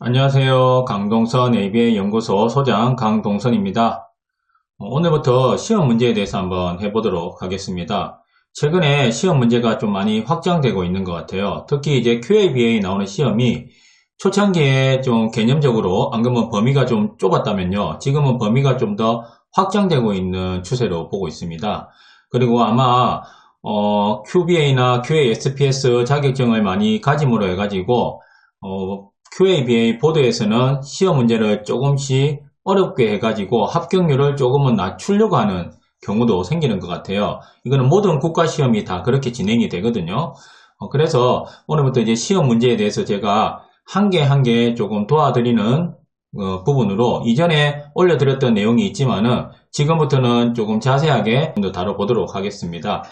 안녕하세요. 강동선 ABA 연구소 소장 강동선입니다. 어, 오늘부터 시험 문제에 대해서 한번 해보도록 하겠습니다. 최근에 시험 문제가 좀 많이 확장되고 있는 것 같아요. 특히 이제 QABA 나오는 시험이 초창기에 좀 개념적으로 안 그러면 범위가 좀 좁았다면요. 지금은 범위가 좀 더 확장되고 있는 추세로 보고 있습니다. 그리고 아마 어, QBA나 QASPS 자격증을 많이 가짐으로 해가지고 어, QABA 보드에서는 시험 문제를 조금씩 어렵게 해가지고 합격률을 조금은 낮추려고 하는 경우도 생기는 것 같아요. 이거는 모든 국가 시험이 다 그렇게 진행이 되거든요. 어, 그래서 오늘부터 이제 시험 문제에 대해서 제가 한 개 한 개 조금 도와드리는 어, 부분으로 이전에 올려드렸던 내용이 있지만은 지금부터는 조금 자세하게 다뤄보도록 하겠습니다.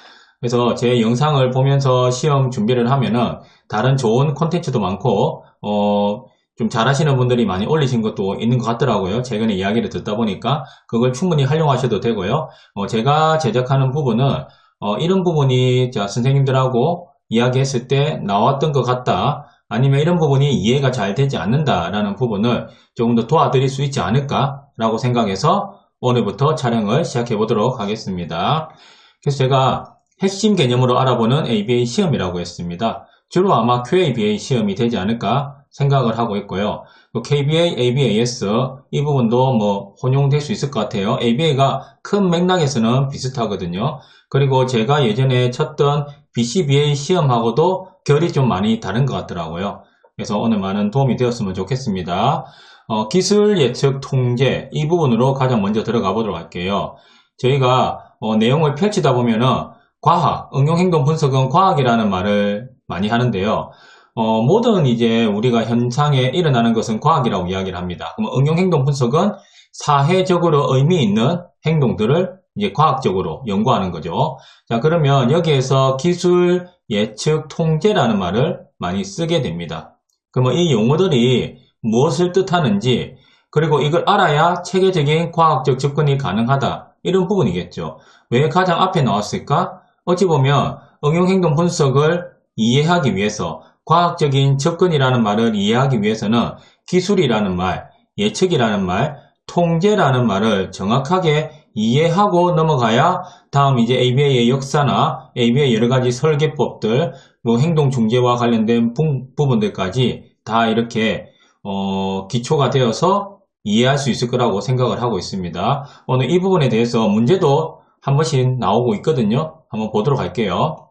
그래서 제 영상을 보면서 시험 준비를 하면은 다른 좋은 콘텐츠도 많고 어, 좀 잘하시는 분들이 많이 올리신 것도 있는 것 같더라고요. 최근에 이야기를 듣다 보니까 그걸 충분히 활용하셔도 되고요. 어, 제가 제작하는 부분은 어, 이런 부분이 자, 선생님들하고 이야기했을 때 나왔던 것 같다. 아니면 이런 부분이 이해가 잘 되지 않는다라는 부분을 조금 더 도와드릴 수 있지 않을까라고 생각해서 오늘부터 촬영을 시작해 보도록 하겠습니다. 그래서 제가 핵심 개념으로 알아보는 ABA 시험이라고 했습니다. 주로 아마 QABA 시험이 되지 않을까 생각을 하고 있고요. KBA, ABAS 이 부분도 뭐 혼용될 수 있을 것 같아요. ABA가 큰 맥락에서는 비슷하거든요. 그리고 제가 예전에 쳤던 BCBA 시험하고도 결이 좀 많이 다른 것 같더라고요. 그래서 오늘 많은 도움이 되었으면 좋겠습니다. 어, 기술 예측 통제 이 부분으로 가장 먼저 들어가 보도록 할게요. 저희가 어, 내용을 펼치다 보면은 과학, 응용행동 분석은 과학이라는 말을 많이 하는데요. 어, 모든 이제 우리가 현상에 일어나는 것은 과학이라고 이야기를 합니다. 그럼 응용행동 분석은 사회적으로 의미 있는 행동들을 이제 과학적으로 연구하는 거죠. 자, 그러면 여기에서 기술 예측 통제라는 말을 많이 쓰게 됩니다. 그러면 이 용어들이 무엇을 뜻하는지, 그리고 이걸 알아야 체계적인 과학적 접근이 가능하다. 이런 부분이겠죠. 왜 가장 앞에 나왔을까? 어찌 보면 응용행동 분석을 이해하기 위해서 과학적인 접근이라는 말을 이해하기 위해서는 기술이라는 말, 예측이라는 말, 통제라는 말을 정확하게 이해하고 넘어가야 다음 이제 ABA의 역사나 ABA의 여러 가지 설계법들, 뭐 행동 중재와 관련된 부, 분들까지 다 이렇게 어, 기초가 되어서 이해할 수 있을 거라고 생각을 하고 있습니다. 오늘 이 부분에 대해서 문제도 한 번씩 나오고 있거든요. 한번 보도록 할게요.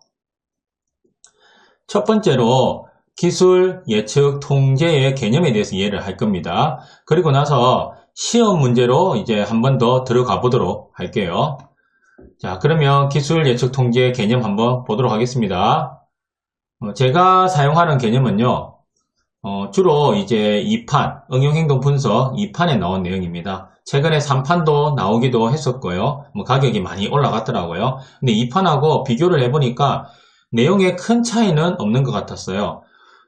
첫 번째로 기술 예측 통제의 개념에 대해서 이해를 할 겁니다. 그리고 나서 시험 문제로 이제 한 번 더 들어가 보도록 할게요. 자, 그러면 기술 예측 통제 개념 한번 보도록 하겠습니다. 어, 제가 사용하는 개념은요, 어, 주로 이제 2판, 응용행동 분석 2판에 나온 내용입니다. 최근에 3판도 나오기도 했었고요. 뭐 가격이 많이 올라갔더라고요. 근데 2판하고 비교를 해보니까 내용에 큰 차이는 없는 것 같았어요.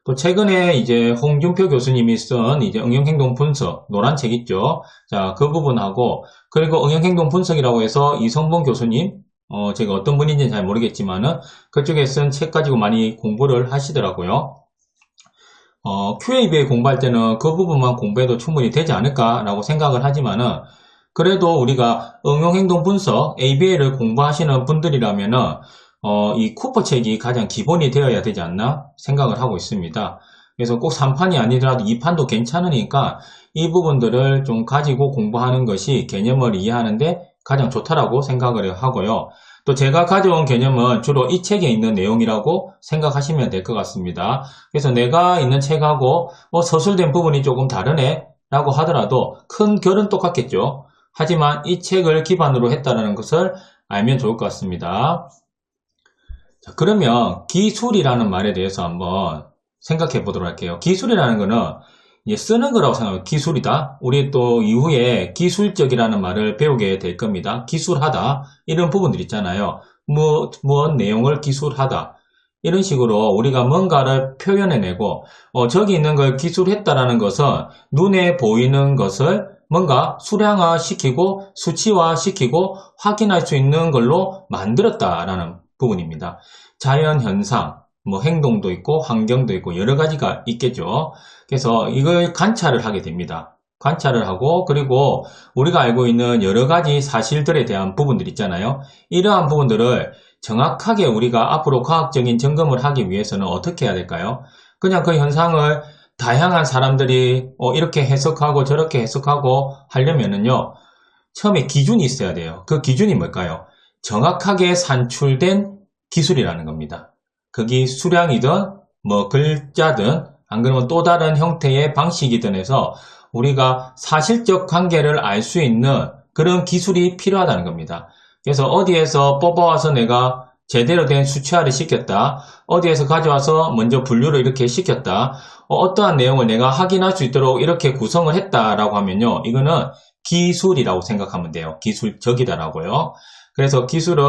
또 최근에 이제 홍준표 교수님이 쓴 이제 응용행동 분석 노란 책 있죠. 자, 그 부분하고 그리고 응용행동 분석이라고 해서 이성봉 교수님 어, 제가 어떤 분인지는 잘 모르겠지만은 그쪽에 쓴 책 가지고 많이 공부를 하시더라고요. 어, QABA 공부할 때는 그 부분만 공부해도 충분히 되지 않을까라고 생각을 하지만은 그래도 우리가 응용행동 분석 ABA를 공부하시는 분들이라면은 어, 이 쿠퍼 책이 가장 기본이 되어야 되지 않나 생각을 하고 있습니다. 그래서 꼭 3판이 아니더라도 2판도 괜찮으니까 이 부분들을 좀 가지고 공부하는 것이 개념을 이해하는데 가장 좋다라고 생각을 하고요. 또 제가 가져온 개념은 주로 이 책에 있는 내용이라고 생각하시면 될 것 같습니다. 그래서 내가 있는 책하고 뭐 서술된 부분이 조금 다르네 라고 하더라도 큰 결은 똑같겠죠. 하지만 이 책을 기반으로 했다는 것을 알면 좋을 것 같습니다. 자, 그러면 기술이라는 말에 대해서 한번 생각해 보도록 할게요. 기술이라는 이제 쓰는 거라고 생각하면 기술이다. 우리 또 이후에 기술적이라는 말을 배우게 될 겁니다. 기술하다. 이런 부분들 있잖아요. 뭐, 뭐, 내용을 기술하다. 이런 식으로 우리가 뭔가를 표현해내고, 어, 저기 있는 걸 기술했다라는 것은 눈에 보이는 것을 뭔가 수량화 시키고 수치화 시키고 확인할 수 있는 걸로 만들었다라는 부분입니다. 자연 현상, 뭐 행동도 있고 환경도 있고 여러 가지가 있겠죠. 그래서 이걸 관찰을 하게 됩니다. 관찰을 하고 그리고 우리가 알고 있는 여러 가지 사실들에 대한 부분들 있잖아요. 이러한 부분들을 정확하게 우리가 앞으로 과학적인 점검을 하기 위해서는 어떻게 해야 될까요? 그냥 그 현상을 다양한 사람들이 어, 이렇게 해석하고 저렇게 해석하고 하려면은요. 처음에 기준이 있어야 돼요. 그 기준이 뭘까요? 정확하게 산출된 기술이라는 겁니다. 그게 수량이든 뭐 글자든 안 그러면 또 다른 형태의 방식이든 해서 우리가 사실적 관계를 알 수 있는 그런 기술이 필요하다는 겁니다. 그래서 어디에서 뽑아와서 내가 제대로 된 수치화를 시켰다. 어디에서 가져와서 먼저 분류를 이렇게 시켰다. 어, 떠한 내용을 내가 확인할 수 있도록 이렇게 구성을 했다라고 하면요. 이거는 기술이라고 생각하면 돼요. 기술적이다라고요. 그래서 기술은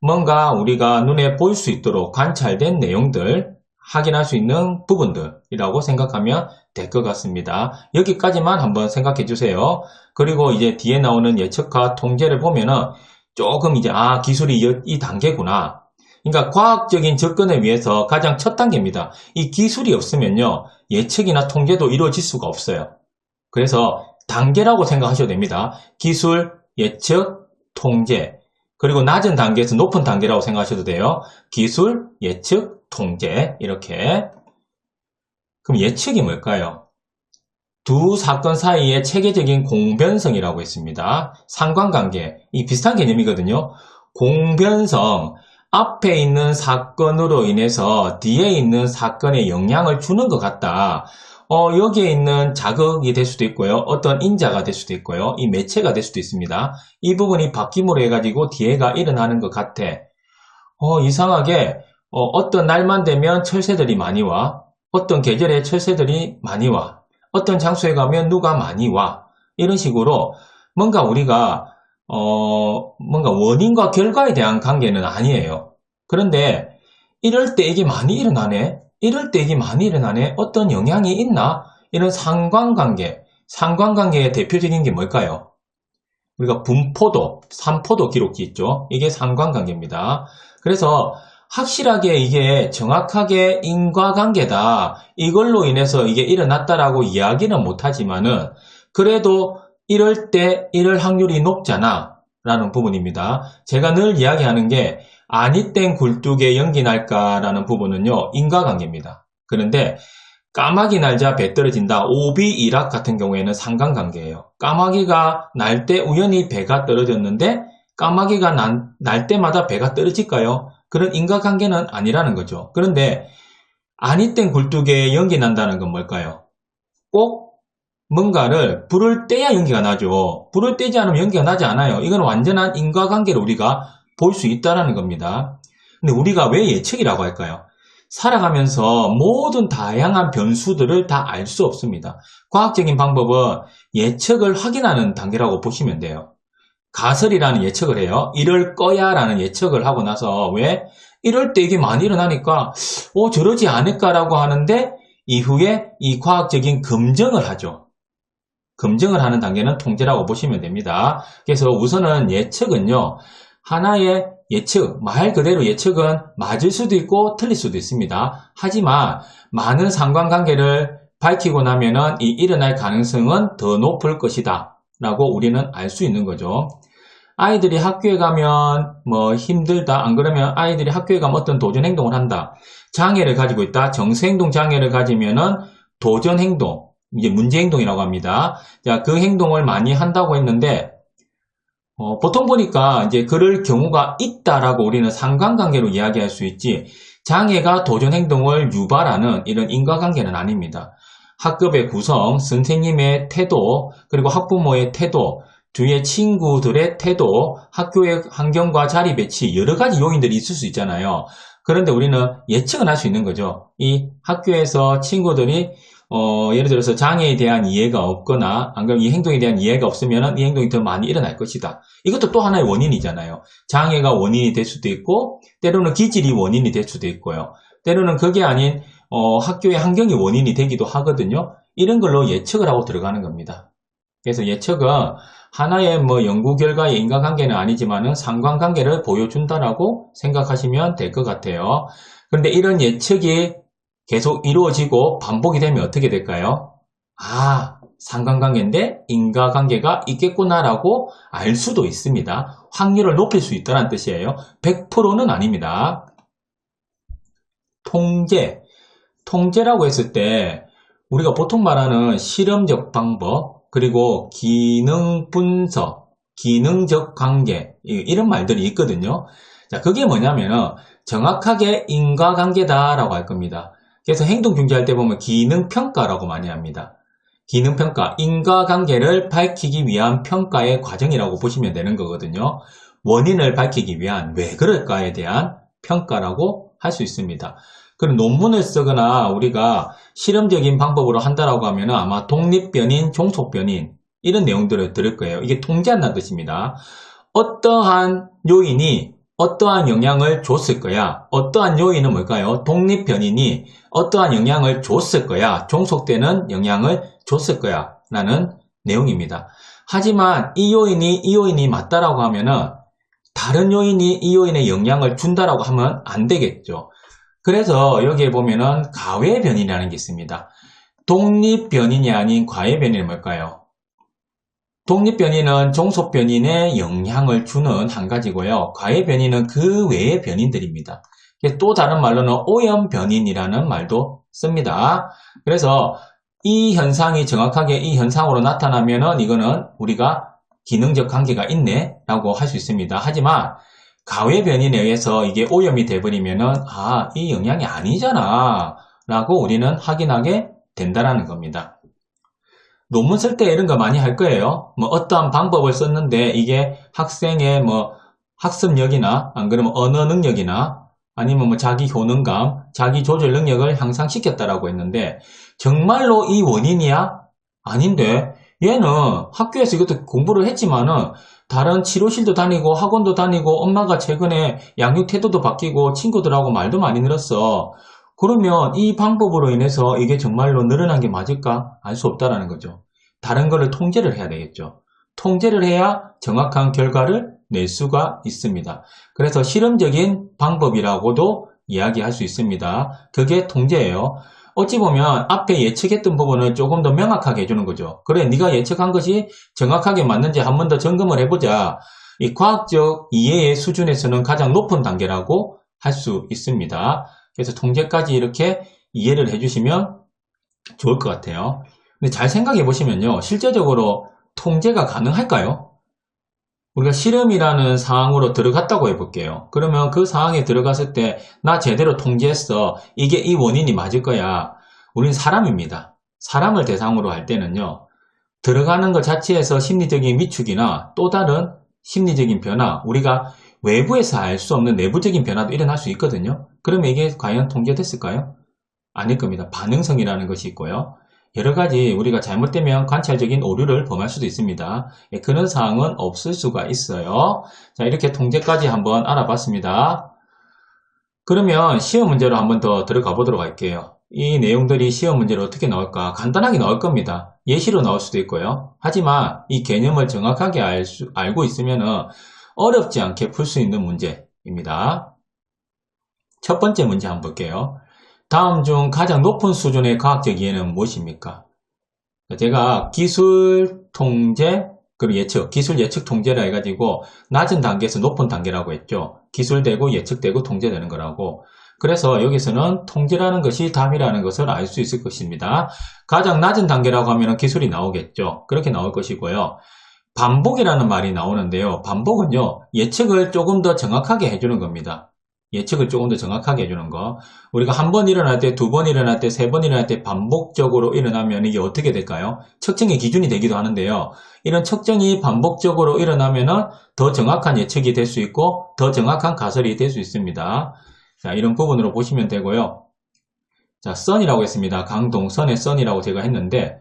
뭔가 우리가 눈에 보일 수 있도록 관찰된 내용들, 확인할 수 있는 부분들이라고 생각하면 될 것 같습니다. 여기까지만 한번 생각해 주세요. 그리고 이제 뒤에 나오는 예측과 통제를 보면은 조금 이제 아 기술이 이 단계구나. 그러니까 과학적인 접근을 위해서 가장 첫 단계입니다. 이 기술이 없으면요 예측이나 통제도 이루어질 수가 없어요. 그래서 단계라고 생각하셔도 됩니다. 기술, 예측, 통제. 그리고 낮은 단계에서 높은 단계라고 생각하셔도 돼요. 기술, 예측, 통제. 이렇게. 그럼 예측이 뭘까요? 두 사건 사이의 체계적인 공변성이라고 했습니다. 상관관계. 이 비슷한 개념이거든요. 공변성. 앞에 있는 사건으로 인해서 뒤에 있는 사건에 영향을 주는 것 같다. 어, 여기에 있는 자극이 될 수도 있고요. 어떤 인자가 될 수도 있고요. 이 매체가 될 수도 있습니다. 이 부분이 바뀜으로 해가지고 뒤에가 일어나는 것 같아. 어, 이상하게 어, 떤 날만 되면 철새들이 많이 와. 어떤 계절에 철새들이 많이 와. 어떤 장소에 가면 누가 많이 와. 이런 식으로 뭔가 우리가 어, 뭔가 원인과 결과에 대한 관계는 아니에요. 그런데 이럴 때 이게 많이 일어나네? 이럴 때 이게 많이 일어나네? 어떤 영향이 있나? 이런 상관관계, 상관관계의 대표적인 게 뭘까요? 우리가 분포도, 산포도 기록지 있죠? 이게 상관관계입니다. 그래서 확실하게 이게 정확하게 인과관계다. 이걸로 인해서 이게 일어났다라고 이야기는 못하지만은 그래도 이럴 때 이럴 확률이 높잖아. 라는 부분입니다. 제가 늘 이야기하는 게 아니 땡 굴뚝에 연기 날까라는 부분은요. 인과관계입니다. 그런데 까마귀 날자 배 떨어진다. 오비 이락 같은 경우에는 상관관계예요. 까마귀가 날 때 우연히 배가 떨어졌는데 까마귀가 난, 날 때마다 배가 떨어질까요? 그런 인과관계는 아니라는 거죠. 그런데 아니 땡 굴뚝에 연기 난다는 건 뭘까요? 꼭 뭔가를 불을 떼야 연기가 나죠. 불을 떼지 않으면 연기가 나지 않아요. 이건 완전한 인과관계를 우리가 볼 수 있다는 겁니다. 근데 우리가 왜 예측이라고 할까요? 살아가면서 모든 다양한 변수들을 다 알 수 없습니다. 과학적인 방법은 예측을 확인하는 단계라고 보시면 돼요. 가설이라는 예측을 해요. 이럴 거야 라는 예측을 하고 나서 왜? 이럴 때 이게 많이 일어나니까 어 저러지 않을까라고 하는데 이후에 이 과학적인 검증을 하죠. 검증을 하는 단계는 통제라고 보시면 됩니다. 그래서 우선은 예측은요. 하나의 예측, 말 그대로 예측은 맞을 수도 있고 틀릴 수도 있습니다. 하지만 많은 상관관계를 밝히고 나면은 이 일어날 가능성은 더 높을 것이다. 라고 우리는 알 수 있는 거죠. 아이들이 학교에 가면 뭐 힘들다. 안 그러면 아이들이 학교에 가면 어떤 도전 행동을 한다. 장애를 가지고 있다. 정서행동 장애를 가지면은 도전 행동, 이게 문제 행동이라고 합니다. 자, 그 행동을 많이 한다고 했는데 어, 보통 보니까 이제 그럴 경우가 있다라고 우리는 상관관계로 이야기할 수 있지 장애가 도전 행동을 유발하는 이런 인과관계는 아닙니다. 학급의 구성, 선생님의 태도, 그리고 학부모의 태도, 주위의 친구들의 태도, 학교의 환경과 자리 배치 여러 가지 요인들이 있을 수 있잖아요. 그런데 우리는 예측은 할 수 있는 거죠. 이 학교에서 친구들이 어, 예를 들어서 장애에 대한 이해가 없거나 안 그러면 이 행동에 대한 이해가 없으면 이 행동이 더 많이 일어날 것이다. 이것도 또 하나의 원인이잖아요. 장애가 원인이 될 수도 있고 때로는 기질이 원인이 될 수도 있고요. 때로는 그게 아닌 어, 학교의 환경이 원인이 되기도 하거든요. 이런 걸로 예측을 하고 들어가는 겁니다. 그래서 예측은 하나의 뭐 연구 결과의 인과관계는 아니지만은 상관관계를 보여준다라고 생각하시면 될 것 같아요. 그런데 이런 예측이 계속 이루어지고 반복이 되면 어떻게 될까요? 아, 상관관계인데 인과관계가 있겠구나라고 알 수도 있습니다. 확률을 높일 수 있다는 뜻이에요. 100%는 아닙니다. 통제. 통제라고 했을 때 우리가 보통 말하는 실험적 방법 그리고 기능 분석, 기능적 관계 이런 말들이 있거든요. 자, 그게 뭐냐면은 정확하게 인과관계다라고 할 겁니다. 그래서 행동 중지할 때 보면 기능 평가라고 많이 합니다. 기능 평가, 인과관계를 밝히기 위한 평가의 과정이라고 보시면 되는 거거든요. 원인을 밝히기 위한 왜 그럴까에 대한 평가라고 할 수 있습니다. 그럼 논문을 쓰거나 우리가 실험적인 방법으로 한다라고 하면 아마 독립변인, 종속변인 이런 내용들을 들을 거예요. 이게 통제한다는 뜻입니다. 어떠한 요인이 어떠한 영향을 줬을 거야. 어떠한 요인은 뭘까요? 독립변인이 어떠한 영향을 줬을 거야. 종속되는 영향을 줬을 거야. 라는 내용입니다. 하지만 이 요인이 이 요인이 맞다라고 하면은 다른 요인이 이 요인에 영향을 준다라고 하면 안 되겠죠. 그래서 여기에 보면은 가외변이라는 게 있습니다. 독립변인이 아닌 과외변인이 뭘까요? 독립변인은 종속변인에 영향을 주는 한 가지고요. 과외변인은 그 외의 변인들입니다. 또 다른 말로는 오염변인이라는 말도 씁니다. 그래서 이 현상이 정확하게 이 현상으로 나타나면은 이거는 우리가 기능적 관계가 있네 라고 할 수 있습니다. 하지만 가외 변인에 의해서 이게 오염이 돼버리면은 아, 이 영향이 아니잖아 라고 우리는 확인하게 된다라는 겁니다. 논문 쓸 때 이런 거 많이 할 거예요. 뭐 어떠한 방법을 썼는데 이게 학생의 뭐 학습력이나 안 그러면 언어 능력이나 아니면 뭐 자기 효능감, 자기 조절 능력을 향상시켰다라고 했는데 정말로 이 원인이야? 아닌데 얘는 학교에서 이것도 공부를 했지만은 다른 치료실도 다니고 학원도 다니고 엄마가 최근에 양육 태도도 바뀌고 친구들하고 말도 많이 늘었어. 그러면 이 방법으로 인해서 이게 정말로 늘어난 게 맞을까? 알 수 없다라는 거죠. 다른 거를 통제를 해야 되겠죠. 통제를 해야 정확한 결과를 낼 수가 있습니다. 그래서 실험적인 방법이라고도 이야기할 수 있습니다. 그게 통제예요. 어찌 보면 앞에 예측했던 부분을 조금 더 명확하게 해주는 거죠. 그래, 네가 예측한 것이 정확하게 맞는지 한 번 더 점검을 해보자. 이 과학적 이해의 수준에서는 가장 높은 단계라고 할 수 있습니다. 그래서 통제까지 이렇게 이해를 해주시면 좋을 것 같아요. 근데 잘 생각해 보시면요. 실제적으로 통제가 가능할까요? 우리가 실험이라는 상황으로 들어갔다고 해볼게요. 그러면 그 상황에 들어갔을 때 나 제대로 통제했어. 이게 이 원인이 맞을 거야. 우린 사람입니다. 사람을 대상으로 할 때는요. 들어가는 것 자체에서 심리적인 위축이나 또 다른 심리적인 변화, 우리가 외부에서 알 수 없는 내부적인 변화도 일어날 수 있거든요. 그러면 이게 과연 통제됐을까요? 아닐 겁니다. 반응성이라는 것이 있고요. 여러 가지 우리가 잘못되면 관찰적인 오류를 범할 수도 있습니다. 예, 그런 사항은 없을 수가 있어요. 자, 이렇게 통제까지 한번 알아봤습니다. 그러면 시험 문제로 한번 더 들어가 보도록 할게요. 이 내용들이 시험 문제로 어떻게 나올까? 간단하게 나올 겁니다. 예시로 나올 수도 있고요. 하지만 이 개념을 정확하게 알 수, 알고 있으면 어렵지 않게 풀 수 있는 문제입니다. 첫 번째 문제 한번 볼게요. 다음 중 가장 높은 수준의 과학적 이해는 무엇입니까? 제가 기술 통제 그리고 예측, 기술 예측 통제라 해가지고 낮은 단계에서 높은 단계라고 했죠. 기술되고 예측되고 통제되는 거라고. 그래서 여기서는 통제라는 것이 답이라는 것을 알 수 있을 것입니다. 가장 낮은 단계라고 하면 기술이 나오겠죠. 그렇게 나올 것이고요. 반복이라는 말이 나오는데요. 반복은요, 예측을 조금 더 정확하게 해주는 겁니다. 예측을 조금 더 정확하게 해주는 거. 우리가 한 번 일어날 때, 두 번 일어날 때, 세 번 일어날 때 반복적으로 일어나면 이게 어떻게 될까요? 측정의 기준이 되기도 하는데요. 이런 측정이 반복적으로 일어나면 더 정확한 예측이 될 수 있고 더 정확한 가설이 될 수 있습니다. 자, 이런 부분으로 보시면 되고요. 자, 선이라고 했습니다. 강동선의 선이라고 제가 했는데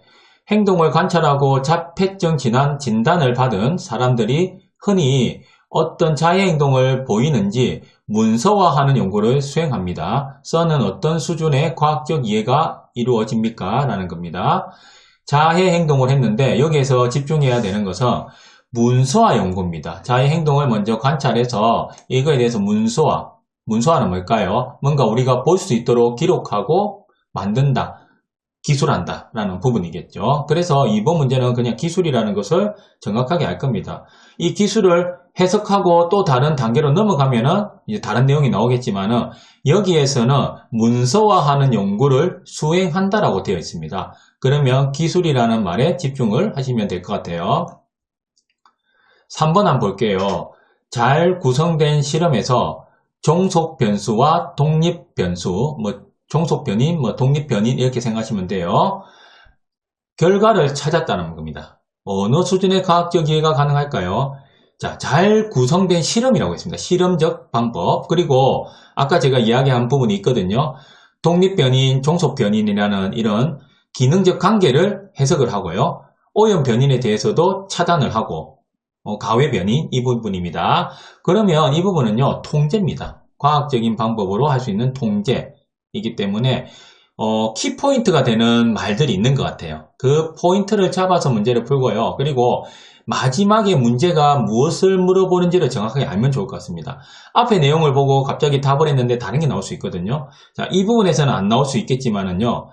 행동을 관찰하고 자폐증 진단, 진단을 받은 사람들이 흔히 어떤 자해 행동을 보이는지 문서화하는 연구를 수행합니다. 써는 어떤 수준의 과학적 이해가 이루어집니까? 라는 겁니다. 자해 행동을 했는데 여기에서 집중해야 되는 것은 문서화 연구입니다. 자해 행동을 먼저 관찰해서 이거에 대해서 문서화, 문서화는 뭘까요? 뭔가 우리가 볼 수 있도록 기록하고 만든다. 기술한다 라는 부분이겠죠. 그래서 이번 문제는 그냥 기술이라는 것을 정확하게 알 겁니다. 이 기술을 해석하고 또 다른 단계로 넘어가면은 이제 다른 내용이 나오겠지만은 여기에서는 문서화하는 연구를 수행한다라고 되어 있습니다. 그러면 기술이라는 말에 집중을 하시면 될 것 같아요. 3번 한번 볼게요. 잘 구성된 실험에서 종속 변수와 독립 변수, 뭐 종속 변인, 뭐 독립 변인 이렇게 생각하시면 돼요. 결과를 찾았다는 겁니다. 어느 수준의 과학적 이해가 가능할까요? 자, 잘 구성된 실험이라고 했습니다. 실험적 방법. 그리고 아까 제가 이야기한 부분이 있거든요. 독립 변인, 종속 변인이라는 이런 기능적 관계를 해석을 하고요. 오염 변인에 대해서도 차단을 하고 어, 가외 변인 이 부분입니다. 그러면 이 부분은요 통제입니다. 과학적인 방법으로 할 수 있는 통제. 이기 때문에 어, 키포인트가 되는 말들이 있는 것 같아요. 그 포인트를 잡아서 문제를 풀고요. 그리고 마지막에 문제가 무엇을 물어보는지를 정확하게 알면 좋을 것 같습니다. 앞에 내용을 보고 갑자기 답을 했는데 다른 게 나올 수 있거든요. 자, 이 부분에서는 안 나올 수 있겠지만은요.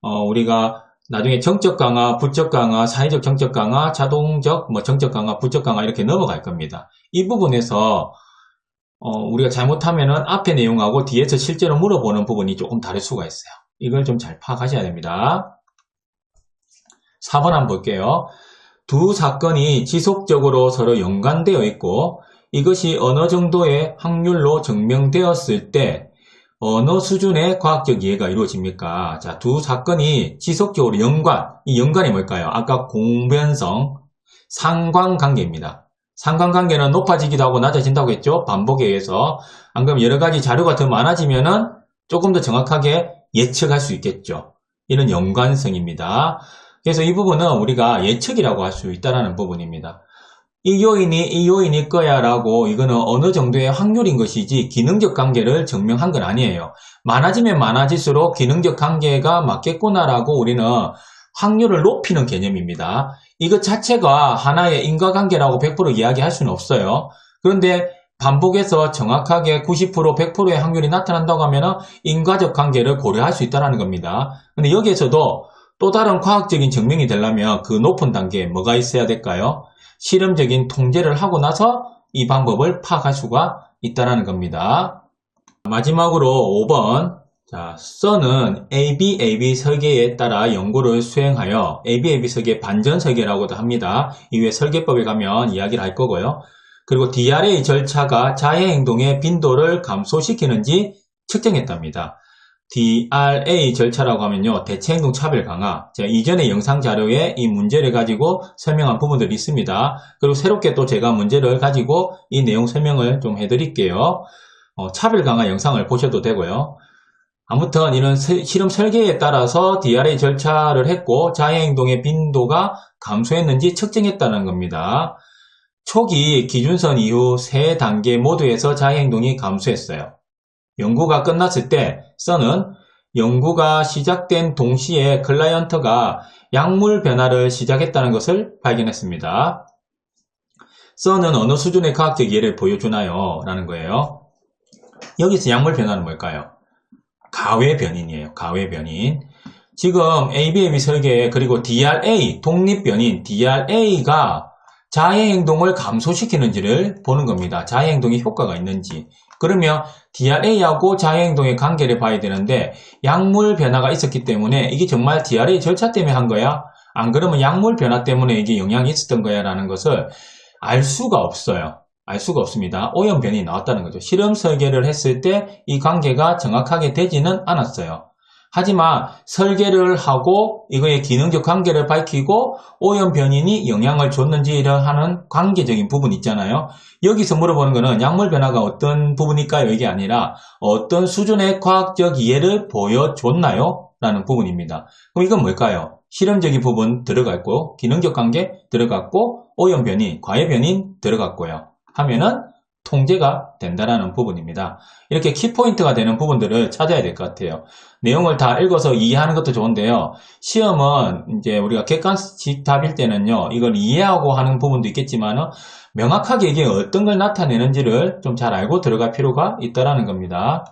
어, 우리가 나중에 정적 강화, 부적 강화, 사회적 정적 강화, 자동적 뭐 정적 강화, 부적 강화 이렇게 넘어갈 겁니다. 이 부분에서 어, 우리가 잘못하면은 앞에 내용하고 뒤에서 실제로 물어보는 부분이 조금 다를 수가 있어요. 이걸 좀 잘 파악하셔야 됩니다. 4번 한번 볼게요. 두 사건이 지속적으로 서로 연관되어 있고 이것이 어느 정도의 확률로 증명되었을 때 어느 수준의 과학적 이해가 이루어집니까? 자, 두 사건이 지속적으로 연관, 이 연관이 뭘까요? 아까 공변성, 상관관계입니다. 상관관계는 높아지기도 하고 낮아진다고 했죠. 반복에 의해서. 안 그러면 여러 가지 자료가 더 많아지면은 조금 더 정확하게 예측할 수 있겠죠. 이런 연관성입니다. 그래서 이 부분은 우리가 예측이라고 할 수 있다는 부분입니다. 이 요인이 이 요인일 거야 라고 이거는 어느 정도의 확률인 것이지 기능적 관계를 증명한 건 아니에요. 많아지면 많아질수록 기능적 관계가 맞겠구나라고 우리는 확률을 높이는 개념입니다. 이것 자체가 하나의 인과관계라고 100% 이야기할 수는 없어요. 그런데 반복해서 정확하게 90% 100%의 확률이 나타난다고 하면 인과적 관계를 고려할 수 있다는 겁니다. 근데 여기에서도 또 다른 과학적인 증명이 되려면 그 높은 단계에 뭐가 있어야 될까요? 실험적인 통제를 하고 나서 이 방법을 파악할 수가 있다는 겁니다. 마지막으로 5번 자, 써는 ABAB 설계에 따라 연구를 수행하여 ABAB 설계 반전 설계라고도 합니다. 이후에 설계법에 가면 이야기를 할 거고요. 그리고 DRA 절차가 자해 행동의 빈도를 감소시키는지 측정했답니다. DRA 절차라고 하면요. 대체행동 차별 강화. 제가 이전에 영상 자료에 이 문제를 가지고 설명한 부분들이 있습니다. 그리고 새롭게 또 제가 문제를 가지고 이 내용 설명을 좀 해드릴게요. 어, 차별 강화 영상을 보셔도 되고요. 아무튼 이런 실험 설계에 따라서 DRA 절차를 했고 자해행동의 빈도가 감소했는지 측정했다는 겁니다. 초기 기준선 이후 세 단계 모두에서 자해행동이 감소했어요. 연구가 끝났을 때 써는 연구가 시작된 동시에 클라이언트가 약물 변화를 시작했다는 것을 발견했습니다. 써는 어느 수준의 과학적 이해를 보여주나요? 라는 거예요. 여기서 약물 변화는 뭘까요? 가외 변인이에요. 가외 변인. 지금 ABM 설계 그리고 DRA 독립 변인 DRA가 자해 행동을 감소시키는지를 보는 겁니다. 자해 행동에 효과가 있는지. 그러면 DRA하고 자해 행동의 관계를 봐야 되는데 약물 변화가 있었기 때문에 이게 정말 DRA 절차 때문에 한 거야? 안 그러면 약물 변화 때문에 이게 영향이 있었던 거야 라는 것을 알 수가 없어요. 알 수가 없습니다. 오염변이 나왔다는 거죠. 실험 설계를 했을 때 이 관계가 정확하게 되지는 않았어요. 하지만 설계를 하고 이거의 기능적 관계를 밝히고 오염 변인이 영향을 줬는지를 하는 관계적인 부분 있잖아요. 여기서 물어보는 거는 약물 변화가 어떤 부분일까요? 이게 아니라 어떤 수준의 과학적 이해를 보여줬나요? 라는 부분입니다. 그럼 이건 뭘까요? 실험적인 부분 들어갔고 기능적 관계 들어갔고 오염 변인, 과외 변인 들어갔고요. 하면은 통제가 된다라는 부분입니다. 이렇게 키포인트가 되는 부분들을 찾아야 될 것 같아요. 내용을 다 읽어서 이해하는 것도 좋은데요. 시험은 이제 우리가 객관식 답일 때는요, 이걸 이해하고 하는 부분도 있겠지만, 명확하게 이게 어떤 걸 나타내는지를 좀 잘 알고 들어갈 필요가 있다라는 겁니다.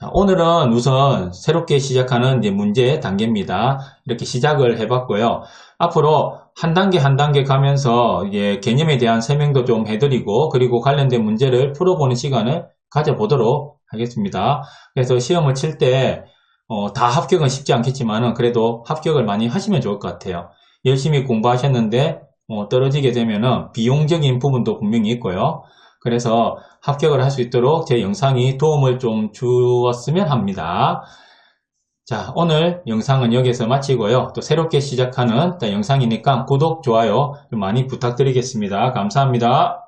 자, 오늘은 우선 새롭게 시작하는 문제 단계입니다. 이렇게 시작을 해봤고요. 앞으로 한 단계 한 단계 가면서 개념에 대한 설명도 좀 해드리고 그리고 관련된 문제를 풀어보는 시간을 가져보도록 하겠습니다. 그래서 시험을 칠때 어, 다 합격은 쉽지 않겠지만 그래도 합격을 많이 하시면 좋을 것 같아요. 열심히 공부하셨는데 어, 떨어지게 되면 비용적인 부분도 분명히 있고요. 그래서 합격을 할 수 있도록 제 영상이 도움을 좀 주었으면 합니다. 자, 오늘 영상은 여기서 마치고요. 또 새롭게 시작하는 영상이니까 구독, 좋아요 좀 많이 부탁드리겠습니다. 감사합니다.